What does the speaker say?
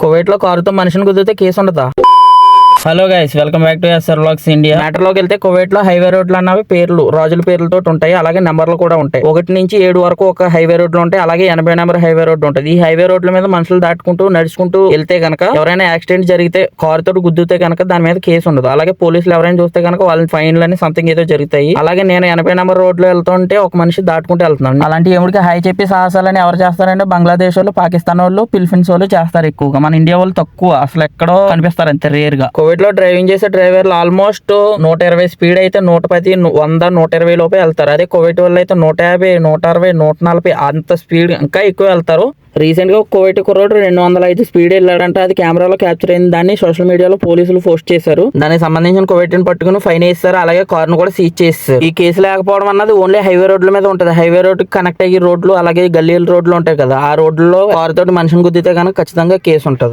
కువైట్లో కారుతో మనిషిని కుదిరితే కేసు ఉండదా hello guys welcome back to SR locks India మ్యాటర్లోకి వెళ్తే కువైట్లో హైవే రోడ్లు అన్నవి పేర్లు రాజుల పేర్లతో ఉంటాయి అలాగే నెంబర్లు కూడా ఉంటాయి. ఒకటి నుంచి ఏడు వరకు ఒక హైవే రోడ్లు ఉంటాయి అలాగే ఎనభై నెంబర్ హైవే రోడ్డు ఉంటుంది. ఈ హైవే రోడ్ల మీద మనుషులు దాటుకుంటూ నడుచుకుంటూ వెళ్తే గనక ఎవరైనా యాక్సిడెంట్ జరిగితే కారు తోటి గుద్దితే గనక దాని మీద కేసు ఉండదు. అలాగే పోలీసులు ఎవరైనా చూస్తే గనక వాళ్ళని ఫైన్లు అని సంథింగ్ ఏదో జరుగుతాయి. అలాగే నేను ఎనభై నెంబర్ రోడ్లో వెళ్తుంటే ఒక మనిషి దాటుకుంటూ వెళ్తున్నాను అలాంటి ఎవరికి హై చెప్పి సాహసాలని ఎవరు చేస్తారంటే బంగ్లాదేశ్ వాళ్ళు పాకిస్తాన్ వాళ్ళు ఫిలిపీన్స్ వాళ్ళు చేస్తారు ఎక్కువగా. మన ఇండియా వాళ్ళు తక్కువ అసలు ఎక్కడో కనిపిస్తారు అంతే రేర్గా. కోవిడ్లో డ్రైవింగ్ చేసే డ్రైవర్లు ఆల్మోస్ట్ నూట ఇరవై స్పీడ్ అయితే నూట పది వంద నూట ఇరవై లోపే వెళ్తారు. అదే కోవిడ్ వాళ్ళు అయితే నూట యాభై నూట అరవై నూట నలభై అంత స్పీడ్ ఇంకా ఎక్కువ వెళ్తారు. రీసెంట్గా కోవిడ్ కుర్రోడు రెండు వందల ఐదు స్పీడ్ వెళ్ళాడంటే. అది కెమెరాలో క్యాప్చర్ అయింది. దాన్ని సోషల్ మీడియాలో పోలీసులు పోస్ట్ చేశారు. దానికి సంబంధించిన కోవిడ్ని పట్టుకుని ఫైన్ వేస్తారు. అలాగే కార్ను కూడా సీజ్ చేస్తారు. ఈ కేసు లేకపోవడం అన్నది ఓన్లీ హైవే రోడ్ల మీద ఉంటుంది. హైవే రోడ్ కనెక్ట్ అయ్యే రోడ్లు అలాగే గల్లీల రోడ్లు ఉంటాయి కదా. ఆ రోడ్లలో కారు తోటి మనిషిని గుద్దితే కనుక ఖచ్చితంగా కేసు ఉంటుంది.